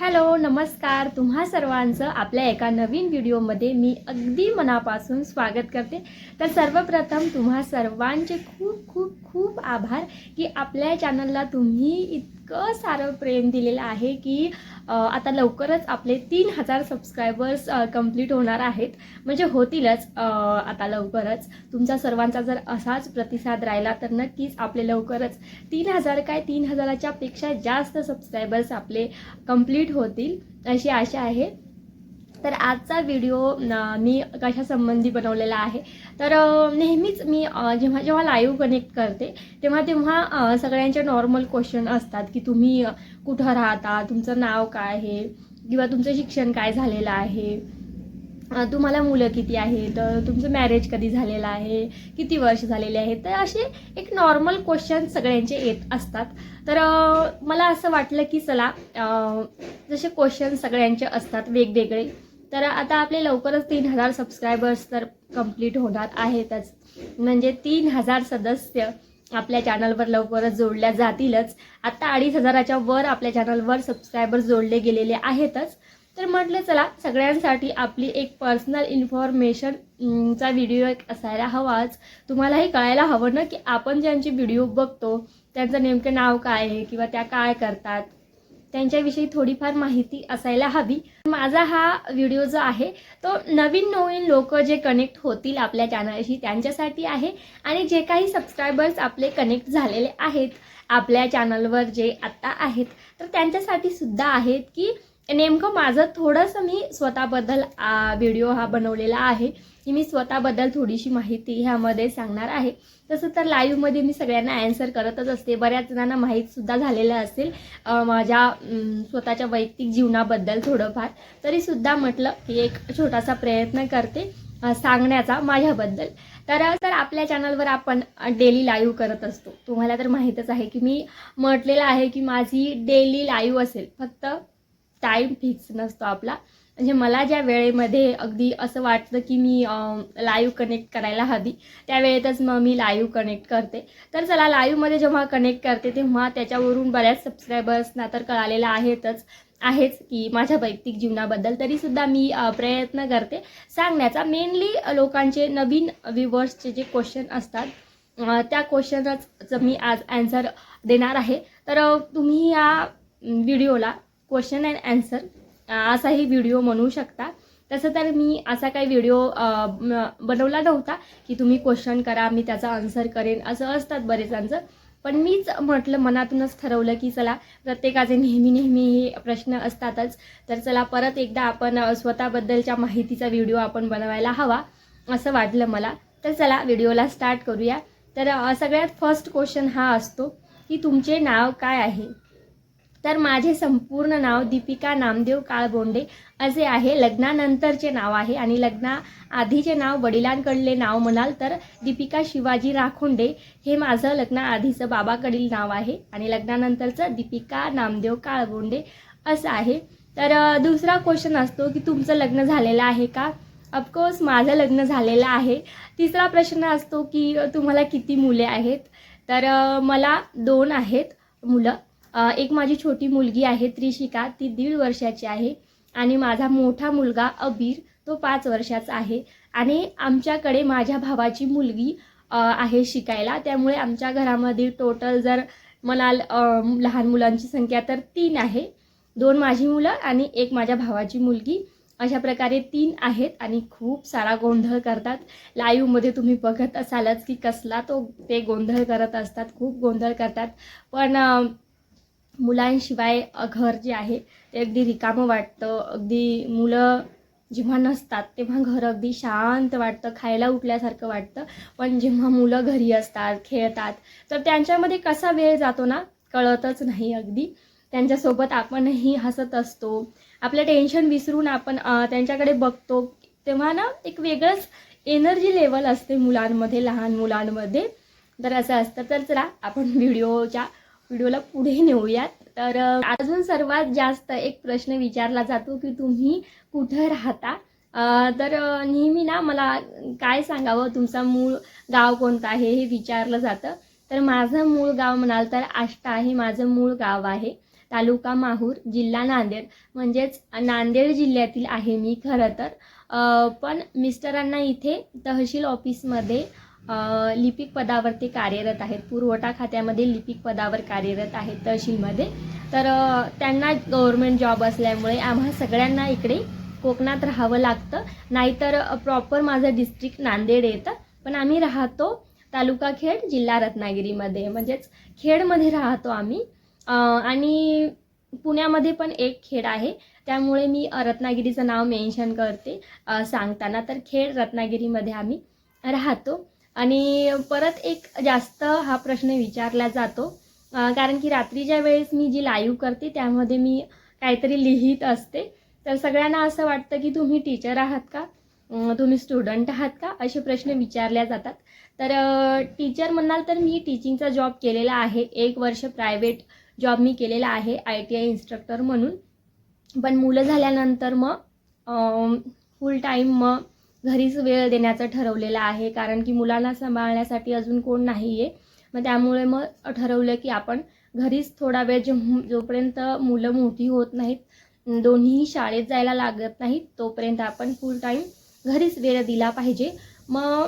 Hello नमस्कार. तुम्हा सर्वांचं आपल्या एका नवीन व्हिडिओमध्ये मी अगदी मनापासून स्वागत करते. तर सर्वप्रथम तुम्हा सर्वांचे खूप खूप खूप आभार की आपल्या चॅनलला तुम्ही इतकं सारं प्रेम दिलेलं आहे की आता लवकरच आपले तीन हजार सबस्क्रायबर्स कंप्लीट होणार आहेत. म्हणजे होतीलच आता लवकरच. तुमचा सर्वांचा जर असाच प्रतिसाद राहिला तर नक्कीच आपले लवकरच तीन हजार काय तीन हजाराच्या पेक्षा जास्त सबस्क्रायबर्स आपले कंप्लीट होतील अशी आशा आहे. तर आजचा व्हिडिओ मी कशासंबंधी बनवलेला आहे? तर नेहमीच मी जेव्हा जेव्हा लाईव्ह कनेक्ट करते तेव्हा तेव्हा सगळ्यांचे नॉर्मल क्वेश्चन असतात की तुम्ही कुठं राहता? तुमचं नाव काय आहे? किंवा तुमचं शिक्षण काय झालेलं आहे? तुम्हाला मुलं किती आहेत? तुमचं मॅरेज कधी झालेलं आहे? किती वर्ष झालेले आहेत? तर असे एक नॉर्मल क्वेश्चन सगळ्यांचे येत असतात. तर मला असं वाटलं की चला जसे क्वेश्चन सगळ्यांचे असतात वेगवेगळे तर आता आपले लवकरच तीन हजार सबस्क्रायबर्स तर कंप्लीट होणार आहेतच. म्हणजे तीन हजार सदस्य आपल्या चॅनलवर लवकरच जोडल्या जातीलच. आता अडीच हजाराच्या वर आपल्या चॅनलवर सबस्क्रायबर जोडले गेलेले आहेतच. तर म्हटलं चला सगळ्यांसाठी आपली एक पर्सनल इन्फॉर्मेशनचा व्हिडिओ एक असायला हवाच तुम्हालाही कळायला हवं ना की आपण ज्यांचे व्हिडिओ बघतो त्यांचं नेमकं नाव काय आहे किंवा त्या काय करतात? त्यांच्याविषयी थोडीफार माहिती असायला हवी. माझा हा व्हिडिओ जो आहे तो नवीन नवीन लोक जे कनेक्ट होतील आपल्या चॅनलशी त्यांच्यासाठी आहे आणि जे काही सबस्क्रायबर्स आपले कनेक्ट झालेले आहेत आपल्या चॅनलवर जे आत्ता आहेत तर त्यांच्यासाठी सुद्धा आहेत की नेमकं माझं थोडंसं मी स्वतःबद्दल व्हिडिओ हा बनवलेला आहे. की मी स्वतःबद्दल थोडीशी माहिती ह्यामध्ये सांगणार आहे. तसं तर लाईव्हमध्ये मी सगळ्यांना ॲन्सर करतच असते. बऱ्याच जणांना माहीतसुद्धा झालेलं असेल माझ्या स्वतःच्या वैयक्तिक जीवनाबद्दल थोडंफार. तरीसुद्धा म्हटलं की एक छोटासा प्रयत्न करते सांगण्याचा माझ्याबद्दल. तर तर आपल्या चॅनलवर आपण डेली लाईव्ह करत असतो. तुम्हाला तर माहीतच आहे की मी म्हटलेलं आहे की माझी डेली लाईव्ह असेल फक्त टाईम फिक्स नसतो आपला. म्हणजे मला ज्या वेळेमध्ये अगदी असं वाटतं की मी लाईव्ह कनेक्ट करायला हवी त्या वेळेतच मग मी लाईव्ह कनेक्ट करते. तर चला लाईव्हमध्ये जेव्हा कनेक्ट करते तेव्हा त्याच्यावरून बऱ्याच सबस्क्रायबर्सना तर कळालेलं आहेतच आहेच की माझ्या वैयक्तिक जीवनाबद्दल. तरीसुद्धा मी प्रयत्न करते. सांगण्याचा मेनली लोकांचे नवीन व्ह्युवर्सचे जे क्वेश्चन असतात त्या क्वेश्चनच मी आज ॲन्सर देणार आहे. तर तुम्ही या व्हिडिओला क्वेश्चन अँड ॲन्सर असाही व्हिडिओ म्हणू शकता. तसं तर मी असा काही व्हिडिओ बनवला नव्हता की तुम्ही क्वेश्चन करा मी त्याचा आन्सर करेन असं असतात बरेचांचं पण मीच म्हटलं मनातूनच ठरवलं की चला प्रत्येकाचे नेहमी नेहमी हे प्रश्न असतातच. तर चला परत एकदा आपण स्वतःबद्दलच्या माहितीचा व्हिडिओ आपण बनवायला हवा असं वाटलं मला. तर चला व्हिडिओला स्टार्ट करूया. तर सगळ्यात फर्स्ट क्वेश्चन हा असतो की तुमचे नाव काय आहे? तर माझे संपूर्ण नाव दीपिका नामदेव काळबोंडे असे आहे. लग्नानंतरचे नाव आहे आणि लग्ना आधीचे नाव वडिलांकडले नाव म्हणाल तर दीपिका शिवाजी राखोंडे हे माझं लग्नाआधीचं बाबाकडील नाव आहे आणि लग्नानंतरचं दीपिका नामदेव काळबोंडे असं आहे. तर दुसरा क्वेश्चन असतो की तुमचं लग्न झालेलं आहे का? ऑफकोर्स माझं लग्न झालेलं आहे. तिसरा प्रश्न असतो की तुम्हाला किती मुले आहेत? तर मला दोन आहेत मुलं. एक माझी छोटी मुलगी आहे त्रिशिका. ती दीड वर्षाची आहे आणि माझा मोठा मुलगा अबीर तो पाच वर्षाचा आहे. आणि आमच्याकडे माझ्या भावाची मुलगी आहे शिकायला. त्यामुळे आमच्या घरामध्ये टोटल जर मला लहान मुलांची संख्या तर तीन आहे. दोन माझी मुलं आणि एक माझ्या भावाची मुलगी. अशा प्रकारे तीन आहेत आणि खूप सारा गोंधळ करतात. लाईव्हमध्ये तुम्ही बघत असालच की कसला तो ते गोंधळ करत असतात खूप गोंधळ करतात. पण मुलांशिवाय घर जे आहे ते अगदी रिकामं वाटतं. अगदी मुलं जेव्हा नसतात तेव्हा घर अगदी शांत वाटतं खायला उठल्यासारखं वाटतं. पण जेव्हा मुलं घरी असतात खेळतात तर त्यांच्यामध्ये कसा वेळ जातो ना कळतच नाही अगदी. त्यांच्यासोबत आपणही हसत असतो. आपलं टेन्शन विसरून आपण त्यांच्याकडे बघतो. तेव्हा ना एक वेगळंच एनर्जी लेवल असते मुलांमध्ये लहान मुलांमध्ये. तर असं असतं. तर चला आपण व्हिडिओच्या व्हिडिओला पुढे नेऊयात. तर अजून सर्वात जास्त एक प्रश्न विचारला जातो की तुम्ही कुठं राहता? तर नेहमी ना मला काय सांगावं? तुमचा मूळ गाव कोणतं आहे हे विचारलं जातं. तर माझं मूळ गाव म्हणाल तर आष्टा हे माझं मूळ गाव आहे तालुका माहूर जिल्हा नांदेड. म्हणजेच नांदेड जिल्ह्यातील आहे मी खरं तर. पण मिस्टरांना इथे तहसील ऑफिसमध्ये लिपिक पदावरती कार्यरत आहेत. पुरवठा खात्यामध्ये लिपिक पदावर कार्यरत आहेत तहसीलमध्ये. तर त्यांना गव्हर्मेंट जॉब असल्यामुळे आम्हा सगळ्यांना इकडे कोकणात राहावं लागतं. नाहीतर प्रॉपर माझं डिस्ट्रिक्ट नांदेड येतं. पण आम्ही राहतो तालुका खेड जिल्हा रत्नागिरीमध्ये. म्हणजेच खेडमध्ये राहतो आम्ही. आणि पुण्यामध्ये पण एक खेड आहे. त्यामुळे मी रत्नागिरीचं नाव मेन्शन करते सांगताना. तर खेड रत्नागिरीमध्ये आम्ही राहतो. आणि परत एक जास्त हा प्रश्न विचारला जातो. कारण की रात्रीच्या वेळेस मी जी लाईव्ह करते त्यामध्ये मी काहीतरी लिहित असते. तर सगळ्यांना असं वाटतं की तुम्ही टीचर आहात का? तुम्ही स्टुडंट आहात का? असे प्रश्न विचारल्या जातात. तर टीचर म्हणाल तर मी टीचिंगचा जॉब केलेला आहे. एक वर्ष प्रायव्हेट जॉब मी केलेला आहे आय टी आय इन्स्ट्रक्टर म्हणून. पण मुलं झाल्यानंतर मग फुल टाईम मग घरीच वेळ देण्याचं ठरवलेलं आहे कारण की मुलांना सांभाळण्यासाठी अजून कोण नाही आहे मग त्यामुळे मग ठरवलं की आपण घरीच थोडा वेळ जो जोपर्यंत मुलं मोठी होत नाहीत दोन्हीही शाळेत जायला लागत नाहीत तोपर्यंत आपण फुल टाईम घरीच वेळ दिला पाहिजे. मग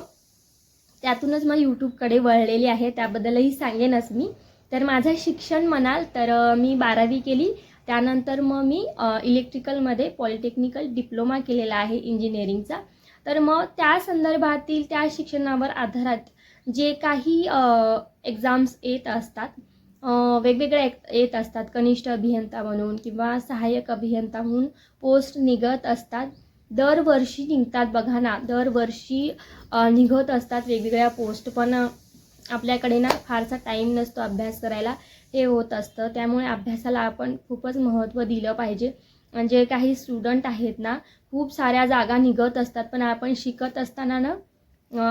त्यातूनच मग यूट्यूबकडे वळलेली आहे त्याबद्दलही सांगेनच मी. तर माझं शिक्षण म्हणाल तर मी बारावी केली. त्यानंतर मग मी इलेक्ट्रिकलमध्ये पॉलिटेक्निकल डिप्लोमा केलेला आहे इंजिनिअरिंगचा तर मग त्या संदर्भातील त्या शिक्षणावर आधारात जे काही एक्झाम्स येत असतात वेगवेगळ्या येत असतात कनिष्ठ अभियंता म्हणून किंवा सहाय्यक अभियंता म्हणून पोस्ट निघत असतात. दरवर्षी निघतात बघा ना दरवर्षी निघत असतात वेगवेगळ्या पोस्ट पण आपल्याकडे ना फारसा टाईम नसतो अभ्यास करायला. हे होत असतं. त्यामुळे अभ्यासाला आपण खूपच महत्त्व दिलं पाहिजे. म्हणजे काही स्टुडंट आहेत ना खूप साऱ्या जागा निघत असतात पण आपण शिकत असताना ना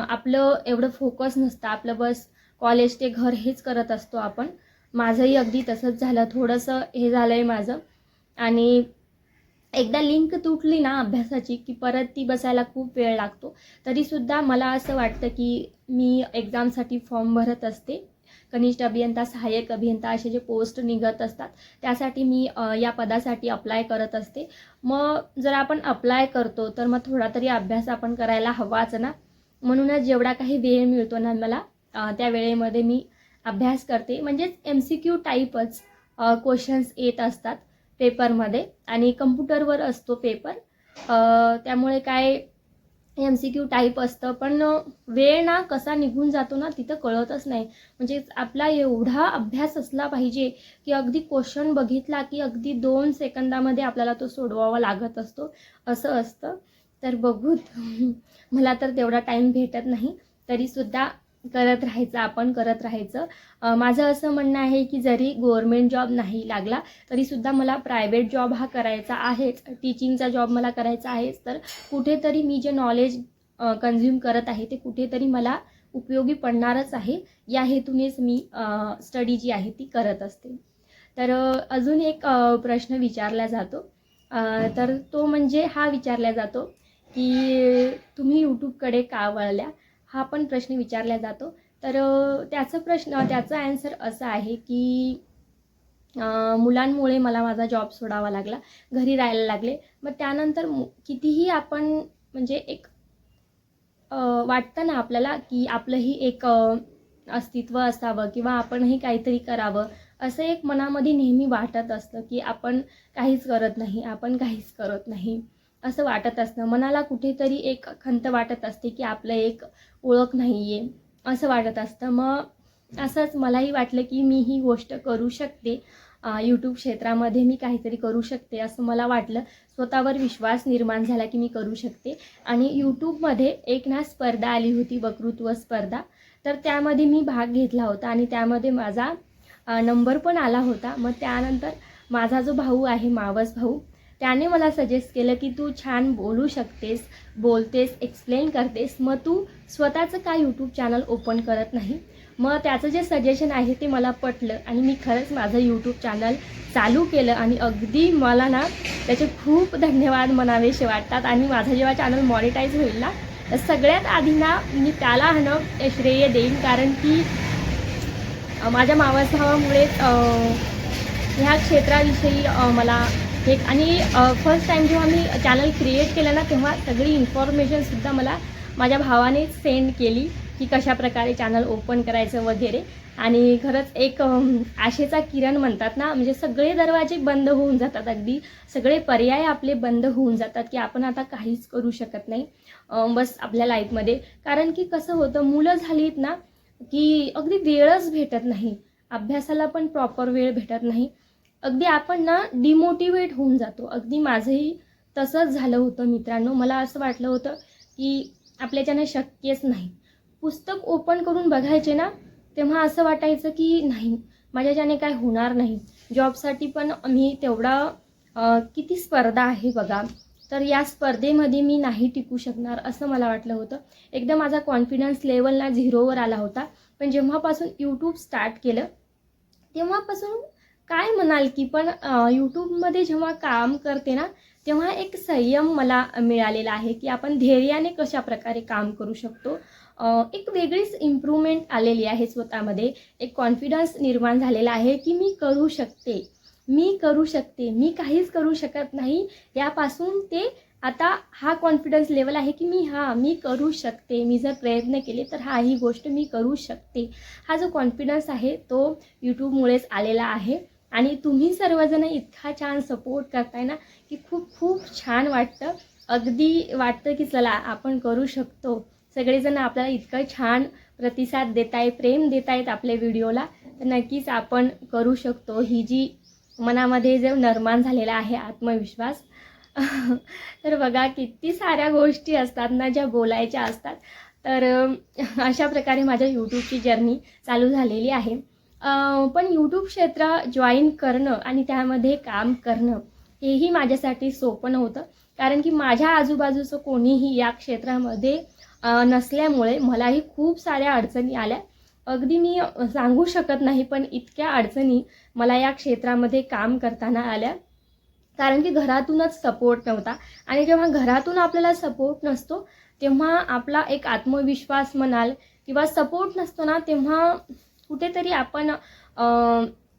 आपलं एवढं फोकस नसतं. आपलं बस कॉलेज ते घर हेच करत असतो आपण. माझंही अगदी तसंच झालं. थोडंसं हे झालं आहे माझं. आणि एकदा लिंक तुटली ना अभ्यासाची की परत ती बसायला खूप वेळ लागतो. तरीसुद्धा मला असं वाटतं की मी एक्झामसाठी फॉर्म भरत असते. कनिष्ठ अभियंता सहाय्यक अभियंता असे जे पोस्ट निघत असतात त्यासाठी मी या पदासाठी अप्लाय करत असते. मग जर आपण अप्लाय करतो तर मग थोडा तरी अभ्यास आपण करायला हवाच ना? म्हणूनच जेवढा काही वेळ मिळतो ना मला त्या वेळेमध्ये मी अभ्यास करते. म्हणजेच एम सी क्यू टाईपच क्वेश्चन्स येत असतात पेपरमध्ये आणि कम्प्युटरवर असतो पेपर त्यामुळे काय एम सी क्यू टाईप असतं पण वेळ ना कसा निघून जातो ना तिथं कळतच नाही. म्हणजे आपला एवढा अभ्यास असला पाहिजे की अगदी क्वेश्चन बघितला की अगदी दोन सेकंदामध्ये आपल्याला तो सोडवावा लागत असतो असं असतं. तर बघूत मला तर तेवढा टाईम भेटत नाही. तरीसुद्धा करत राहायचं आपण करत राहायचं. माझं असं म्हणणं आहे की जरी गव्हर्मेंट जॉब नाही लागला तरीसुद्धा मला प्रायव्हेट जॉब हा करायचा आहेच. टीचिंगचा जॉब मला करायचा आहेच. तर कुठेतरी मी जे नॉलेज कन्झ्युम करत आहे ते कुठेतरी मला उपयोगी पडणारच आहे. या हेतूनेच मी स्टडी जी आहे ती करत असते. तर अजून एक प्रश्न विचारला जातो. तर तो म्हणजे हा विचारला जातो की तुम्ही यूट्यूबकडे का वळल्या? हा पण प्रश्न विचारला जातो. तर त्याचं त्याचा प्रश्न त्याचा ॲन्सर असा आहे की मुलांमुळे मला माझा जॉब सोडावा लागला घरी राहायला लागले. मग त्यानंतर कितीही आपण म्हणजे एक वाटतं ना आपल्याला की आपलंही एक अस्तित्व असावं किंवा आपणही काहीतरी करावं असं एक मनामध्ये नेहमी वाटत असतं की आपण काहीच करत नाही आपण काहीच करत नाही. असं वाटत असतं. मनाला कुठेतरी एक खंत वाटत असते की आपलं एक ओळख नाही आहे असं वाटत असतं. मग असंच मलाही वाटलं की मी ही गोष्ट करू शकते. यूट्यूब क्षेत्रामध्ये मी काहीतरी करू शकते असं मला वाटलं. स्वतःवर विश्वास निर्माण झाला की मी करू शकते. आणि यूट्यूबमध्ये एक ना स्पर्धा आली होती वक्तृत्व स्पर्धा. तर त्यामध्ये मी भाग घेतला होता आणि त्यामध्ये माझा नंबर पण आला होता. मग त्यानंतर माझा जो भाऊ आहे मावस भाऊ त्याने मला सजेस्ट केलं की तू छान बोलू शकतेस बोलतेस एक्सप्लेन करतेस. मग तू स्वतःचं काय यूट्यूब चॅनल ओपन करत नाही? मग त्याचं जे सजेशन आहे ते मला पटलं आणि मी खरंच माझं यूट्यूब चॅनल चालू केलं आणि अगदी मला ना त्याचे खूप धन्यवाद मनावेसे वाटतात आणि माझं जेव्हा चॅनल मॉनिटाईज होईल ना तर सगळ्यात आधी ना मी त्याला ह्यानं श्रेय देईन. कारण की माझ्या मावसभावामुळेच ह्या क्षेत्राविषयी मला एक आणि फर्स्ट टाईम जेव्हा मी चॅनल क्रिएट केलं ना तेव्हा सगळी इन्फॉर्मेशनसुद्धा मला माझ्या भावाने सेंड केली की कशा प्रकारे चॅनल ओपन करायचं वगैरे. आणि खरंच एक आशेचा किरण म्हणतात ना म्हणजे सगळे दरवाजे बंद होऊन जातात अगदी. सगळे पर्याय आपले बंद होऊन जातात की आपण आता काहीच करू शकत नाही बस आपल्या लाईफमध्ये कारण की कसं होतं मुलं झालीत ना की अगदी वेळच भेटत नाही. अभ्यासाला पण प्रॉपर वेळ भेटत नाही. अगदी आपण ना डिमोटिवेट होऊन जातो. अगदी माझंही तसंच झालं होतं मित्रांनो. मला असं वाटलं होतं की आपल्याच्यानं शक्यच नाही. पुस्तक ओपन करून बघायचे ना तेव्हा असं वाटायचं की नाही माझ्याच्याने काय होणार नाही. जॉबसाठी पण मी तेवढा किती स्पर्धा आहे बघा. तर या स्पर्धेमध्ये मी नाही टिकू शकणार असं मला वाटलं होतं. एकदा माझा कॉन्फिडन्स लेवल ना झिरोवर आला होता. पण जेव्हापासून यूट्यूब स्टार्ट केलं तेव्हापासून काय म्हणाल की पण यूट्यूबमध्ये जेव्हा काम करते ना तेव्हा एक संयम मला मिळालेला आहे की आपण धैर्याने कशा प्रकारे काम करू शकतो. एक वेगळीच इम्प्रूव्हमेंट आलेली आहे स्वतःमध्ये. एक कॉन्फिडन्स निर्माण झालेला आहे की मी करू शकते. मी करू शकते. मी काहीच करू शकत नाही. यापासून ते आता हा कॉन्फिडन्स लेवल आहे की मी हा मी करू शकते. मी जर प्रयत्न केले तर हा ही गोष्ट मी करू शकते. हा जो कॉन्फिडन्स आहे तो यूट्यूबमुळेच आलेला आहे. आणि तुम्ही सर्वजण इतका छान सपोर्ट करताय ना की खूप खूप छान वाटतं. अगदी वाटतं की चला आपण करू शकतो. सगळेजण आपल्याला इतकं छान प्रतिसाद देत आहे प्रेम देत आहेत आपल्या व्हिडिओला तर नक्कीच आपण करू शकतो. ही जी मनामध्ये जे निर्माण झालेला आहे आत्मविश्वास तर बघा किती साऱ्या गोष्टी असतात ना ज्या बोलायच्या असतात. तर अशा प्रकारे माझ्या यूट्यूबची जर्नी चालू झालेली आहे. पण यूट्यूब क्षेत्र जॉईन करणं आणि त्यामध्ये काम करणं हेही माझ्यासाठी सोपं नव्हतं. कारण की माझ्या आजूबाजूचं कोणीही या क्षेत्रामध्ये नसल्यामुळे मलाही खूप साऱ्या अडचणी आल्या. अगदी मी सांगू शकत नाही पण इतक्या अडचणी मला या क्षेत्रामध्ये काम करताना आल्या. कारण की घरातूनच सपोर्ट नव्हता. आणि जेव्हा घरातून आपल्याला सपोर्ट नसतो तेव्हा आपला एक आत्मविश्वास म्हणाल किंवा सपोर्ट नसतो ना तेव्हा कुठेतरी आपण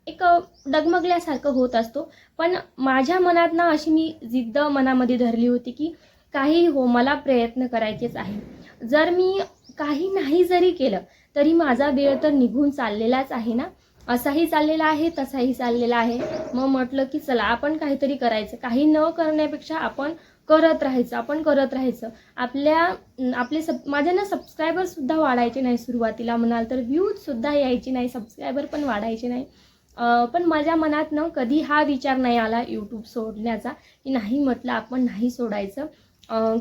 एक डगमगल्यासारखं होत असतो. पण माझ्या मनात ना अशी मी जिद्द मनामध्ये धरली होती की काही हो मला प्रयत्न करायचेच आहे जर मी काही नाही जरी केलं तरी माझा वेळ तर निघून चाललेलाच आहे ना? असाही चाललेला आहे तसाही चाललेला आहे. मग म्हटलं की चला आपण काहीतरी करायचं. काही न करण्यापेक्षा आपण करत राहायचं आपण करत राहायचं. आपल्या आपले सब माझे ना सबस्क्रायबरसुद्धा वाढायचे नाही सुरुवातीला म्हणाल तर व्ह्यूजसुद्धा यायची नाही सबस्क्रायबर पण वाढायचे नाही. पण माझ्या मनात ना कधी हा विचार नाही आला यूट्यूब सोडण्याचा की नाही म्हटलं आपण नाही सोडायचं.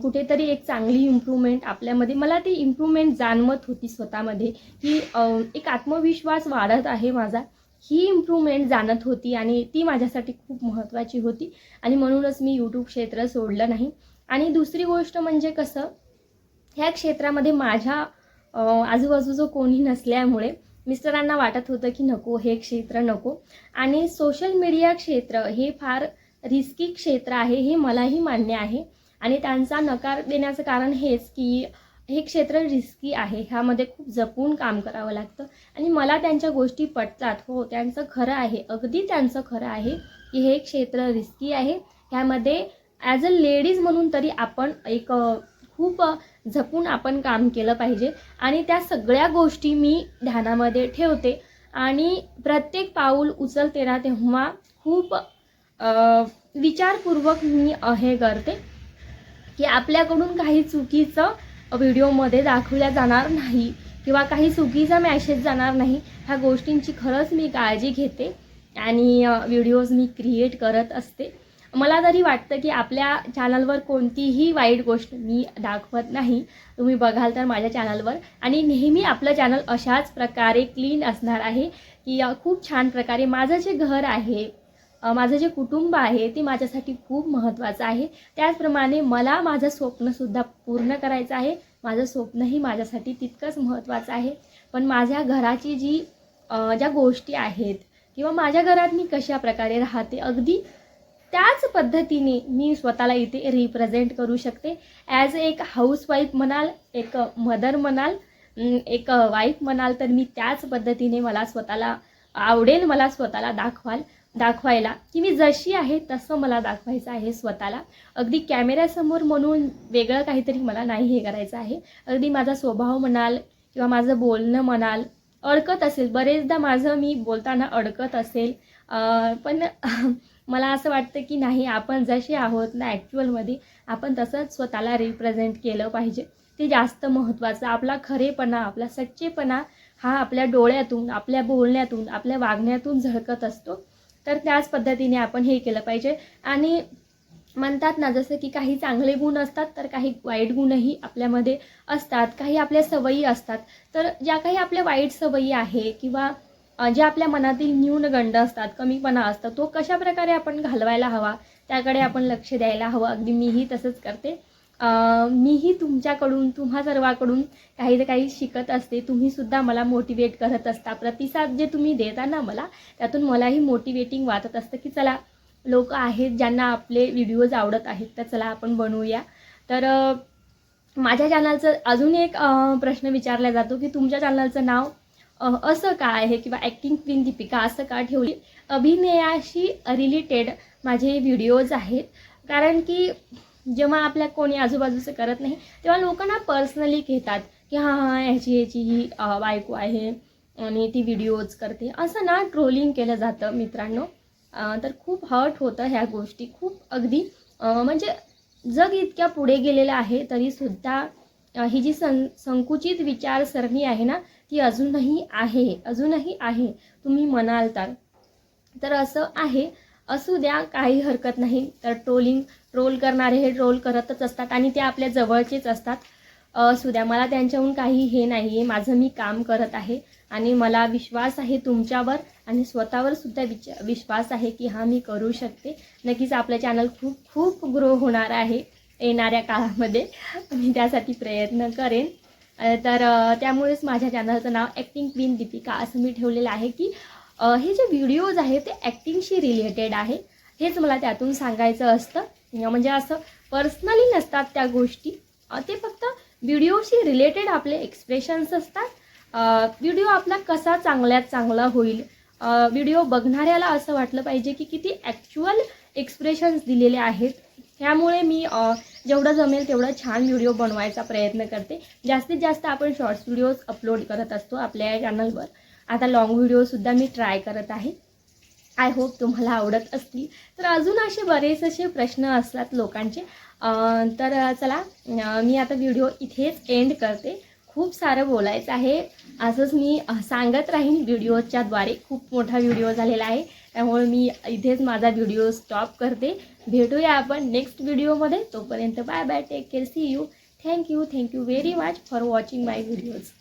कुठेतरी एक चांगली इम्प्रूव्हमेंट आपल्यामध्ये मला ती इम्प्रूव्हमेंट जाणवत होती स्वतःमध्ये की एक आत्मविश्वास वाढत आहे माझा. ही इम्प्रूव्हमेंट जाणत होती आणि ती माझ्यासाठी खूप महत्त्वाची होती. आणि म्हणूनच मी यूट्यूब क्षेत्र सोडलं नाही. आणि दुसरी गोष्ट म्हणजे कसं ह्या क्षेत्रामध्ये माझ्या आजूबाजूचं कोणी नसल्यामुळे मिस्टरांना वाटत होतं की नको हे क्षेत्र नको. आणि सोशल मीडिया क्षेत्र हे फार रिस्की क्षेत्र आहे हे मलाही मान्य आहे. आणि त्यांचा नकार देण्याचं कारण हेच की हे क्षेत्र रिस्की आहे. ह्यामध्ये खूप जपून काम करावं लागतं. आणि मला त्यांच्या गोष्टी पटतात. हो त्यांचं खरं आहे. अगदी त्यांचं खरं आहे की हे क्षेत्र रिस्की आहे. ह्यामध्ये ॲज अ लेडीज म्हणून तरी आपण एक खूप जपून आपण काम केलं पाहिजे. आणि त्या सगळ्या गोष्टी मी ध्यानामध्ये ठेवते. आणि प्रत्येक पाऊल उचलते ना तेव्हा खूप विचारपूर्वक मी हे करते की आपल्याकडून काही चुकीचं व्हिडिओमध्ये दाखवल्या जाणार नाही किंवा काही चुकीचा मॅसेज जाणार नाही ह्या गोष्टींची खरंच मी काळजी घेते आणि व्हिडिओज मी क्रिएट करत असते. मला तरी वाटतं की आपल्या चॅनलवर कोणतीही वाईट गोष्ट मी दाखवत नाही. तुम्ही बघाल तर माझ्या चॅनलवर आणि नेहमी आपलं चॅनल अशाच प्रकारे क्लीन असणार आहे की खूप छान प्रकारे माझं जे घर आहे माझं जे कुटुंब आहे ते माझ्यासाठी खूप महत्त्वाचं आहे. त्याचप्रमाणे मला माझं स्वप्नसुद्धा पूर्ण करायचं आहे. माझं स्वप्नही माझ्यासाठी तितकंच महत्त्वाचं आहे. पण माझ्या घराची जी ज्या गोष्टी आहेत किंवा माझ्या घरात मी कशा प्रकारे राहते अगदी त्याच पद्धतीने मी स्वतःला इथे रिप्रेझेंट करू शकते. ॲज एक हाऊसवाईफ म्हणाल एक मदर म्हणाल एक वाईफ म्हणाल तर मी त्याच पद्धतीने मला स्वतःला आवडेल मला स्वतःला दाखवाल. दाखवायला. की मी जशी आहे तसं मला दाखवायचं आहे स्वतःला. अगदी कॅमेऱ्यासमोर म्हणून वेगळं काहीतरी मला नाही हे करायचं आहे. अगदी माझा स्वभाव म्हणाल किंवा माझं बोलणं म्हणाल अडकत असेल. बरेचदा माझं मी बोलताना अडकत असेल. पण मला असं वाटतं की नाही आपण जसे आहोत ना ॲक्च्युअलमध्ये आपण तसंच स्वतःला रिप्रेझेंट केलं पाहिजे. ते जास्त महत्त्वाचं. आपला खरेपणा आपला सच्चेपणा हा आपल्या डोळ्यातून आपल्या बोलण्यातून आपल्या वागण्यातून झळकत असतो. तर त्याच पद्धतीने आपण हे केलं पाहिजे. आणि म्हणतात ना जसं की काही चांगले गुण असतात तर काही वाईट गुणही आपल्यामध्ये असतात. काही आपल्या सवयी असतात. तर ज्या काही आपल्या वाईट सवयी आहे किंवा जे ज्या आपल्या मनातील न्यूनगंड असतात कमीपणा असतात तो कशा प्रकारे आपण घालवायला हवा त्याकडे आपण लक्ष द्यायला हवं. अगदी मीही तसंच करते. मीही तुमच्याकडून तुम्हा सर्वाकडून काही ना काही शिकत असते. तुम्हीसुद्धा मला मोटिवेट करत असता. प्रतिसाद जे तुम्ही देता ना मला त्यातून मलाही मोटिवेटिंग वाटत असतं की चला लोक आहेत ज्यांना आपले व्हिडिओज आवडत आहेत तर चला आपण बनवूया. तर माझ्या चॅनलचं अजून एक प्रश्न विचारला जातो की तुमच्या चॅनलचं नाव असं का आहे किंवा ॲक्टिंग क्वीन दीपिका असं का ठेवली? अभिनयाशी रिलेटेड माझे व्हिडिओज आहेत. कारण की जेव्हा आपल्या कोणी आजूबाजूचं करत नाही तेव्हा लोकांना पर्सनली घेतात की हां हां ह्याची ह्याची ही बायको आहे आणि ती व्हिडिओज करते. असं ना ट्रोलिंग केलं जातं मित्रांनो. तर खूप हर्ट होतं ह्या गोष्टी. खूप अगदी म्हणजे जग इतक्या पुढे गेलेलं आहे तरीसुद्धा ही जी सं संकुचित विचारसरणी आहे ना ती अजूनही आहे अजूनही आहे तुम्ही म्हणाल तर. असं आहे. असू द्या काही हरकत नाही. तर ट्रोलिंग ट्रोल करणारे हे ट्रोल करतच असतात आणि ते आपल्या जवळचेच असतात. असू द्या मला त्यांच्याहून काही हे नाही आहे माझं मी काम करत आहे आणि मला विश्वास आहे तुमच्यावर आणि स्वतःवर सुद्धा विच विश्वास आहे की हा मी करू शकते. नक्कीच आपलं चॅनल खूप खूप ग्रो होणार आहे येणाऱ्या काळामध्ये. मी त्यासाठी प्रयत्न करेन. तर त्यामुळेच माझ्या चॅनलचं नाव ॲक्टिंग क्वीन दीपिका असं मी ठेवलेलं आहे की हे जे व्हिडिओज आहे ते ॲक्टिंगशी रिलेटेड आहे. हेच मला त्यातून सांगायचं असतं. म्हणजे असं पर्सनली नसतात त्या गोष्टी. ते फक्त व्हिडिओशी रिलेटेड आपले एक्सप्रेशन्स असतात. व्हिडिओ आपला कसा चांगल्यात चांगला होईल? व्हिडिओ बघणाऱ्याला असं वाटलं पाहिजे की किती ॲक्च्युअल एक्सप्रेशन्स दिलेले आहेत. त्यामुळे मी जेवढं जमेल तेवढं छान व्हिडिओ बनवायचा प्रयत्न करते. जास्तीत जास्त आपण शॉर्ट्स व्हिडिओज अपलोड करत असतो आपल्या या चॅनलवर आता लाँग व्हिडिओसुद्धा मी ट्राय करत आहे. आय होप तुम्हाला आवडत असतील. तर अजून असे बरेच असे प्रश्न असतात लोकांचे. तर चला मी आता व्हिडिओ इथेच एंड करते. खूप सारं बोलायचं आहे. असंच मी सांगत राहीन व्हिडिओच्याद्वारे खूप मोठा व्हिडिओ झालेला आहे. त्यामुळे मी इथेच माझा व्हिडिओ स्टॉप करते. भेटूया आपण नेक्स्ट व्हिडिओमध्ये. तोपर्यंत bye bye take care see you thank you thank you very much for watching my videos